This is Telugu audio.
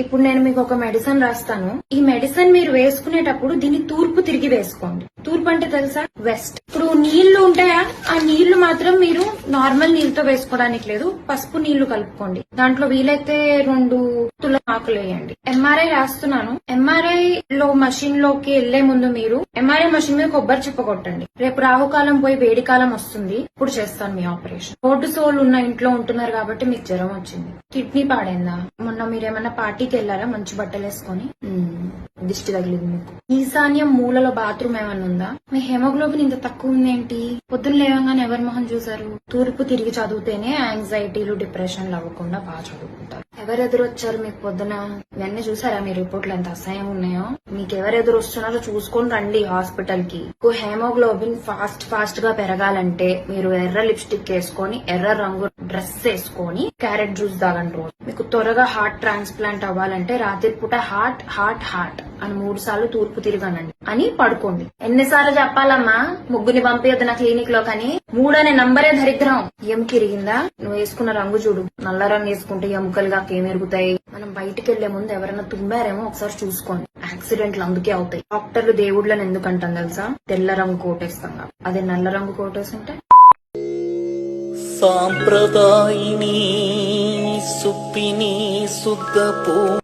ఇప్పుడు నేను మీకు ఒక మెడిసిన్ రాస్తాను. ఈ మెడిసిన్ మీరు వేసుకునేటప్పుడు దీన్ని తూర్పు తిరిగి వేసుకోండి. తూర్పు అంటే తెలుసా? వెస్ట్ ఇప్పుడు నీళ్ళు ఉంటాయా? ఆ నార్మల్ నీళ్ళతో వేసుకోవడానికి లేదు పసుపు నీళ్ళు కలుపుకోండి. దాంట్లో వీలైతే రెండు తుల ఆకులు వేయండి. ఎంఆర్ఐ రాస్తున్నాను. ఎంఆర్ఐ లో మషిన్లోకి వెళ్ళే ముందు మీరు ఎంఆర్ఐ మషిన్ మీద కొబ్బరి చిప్ప కొట్టండి. రేపు రాహుకాలం పోయి వేడి కాలం వస్తుంది. ఇప్పుడు చేస్తాను మీ ఆపరేషన్ రోడ్డు సోల్ ఉన్న ఇంట్లో ఉంటున్నారు కాబట్టి మీకు జ్వరం వచ్చింది. కిడ్నీ పాడైందా? మొన్న మీరేమన్నా పార్టీకి వెళ్ళారా మంచి బట్టలు వేసుకొని? దిష్టి తగిలింది మీకు. ఈశాన్యం మూలలో బాత్రూమ్ ఏమన్నా ఉందా? మీ హెమోగ్లోబిన్ ఇంత తక్కువ ఉందేంటి? పొద్దున్న లేవగానే ఎవరి మొహం చూసారు తూర్పు తిరిగి చదివితేనే యాంగ్జైటీలు డిప్రెషన్లు అవ్వకుండా బాగా చదువుకుంటారు. ఎవరెదురు వచ్చారు మీకు పొద్దున? ఇవన్నీ చూసారా మీ రిపోర్ట్లు ఎంత అసహ్యం ఉన్నాయో? మీకు ఎవరెదురు వస్తున్నారో చూసుకొని రండి హాస్పిటల్కి మీకు హెమోగ్లోబిన్ ఫాస్ట్ ఫాస్ట్గా పెరగాలంటే మీరు ఎర్ర లిప్స్టిక్ వేసుకొని ఎర్ర రంగు డ్రెస్ వేసుకొని క్యారెట్ జ్యూస్ తాగండి రోజు. మీకు త్వరగా హార్ట్ ట్రాన్స్ప్లాంట్ అవ్వాలంటే రాత్రి పూట హార్ట్ హార్ట్ హార్ట్. అని మూడు సార్లు తూర్పు తిరిగానండి. అని పడుకోండి. ఎన్నిసార్లు చెప్పాలమ్మా? ముగ్గుని పంపించద్దు నా క్లినిక్లో కానీ. మూడనే నంబరే దరిద్రం. ఎముక ఇరిగిందా నువ్వు వేసుకున్న రంగు చూడు. నల్ల రంగు వేసుకుంటే ఎముకలుగా ఏమెరుగుతాయి మనం బయటికి వెళ్ళే ముందు ఎవరైనా తుమ్మారేమో ఒకసారి చూసుకోండి. యాక్సిడెంట్లు అందుకే అవుతాయి. డాక్టర్లు దేవుళ్ళని ఎందుకంటాం తెలుసా? తెల్ల రంగు కోటేస్తాం కాబట్టి. అదే నల్ల రంగు కోటేసుంటే? సాంప్రదాయిని సుప్పిని సుద్దపు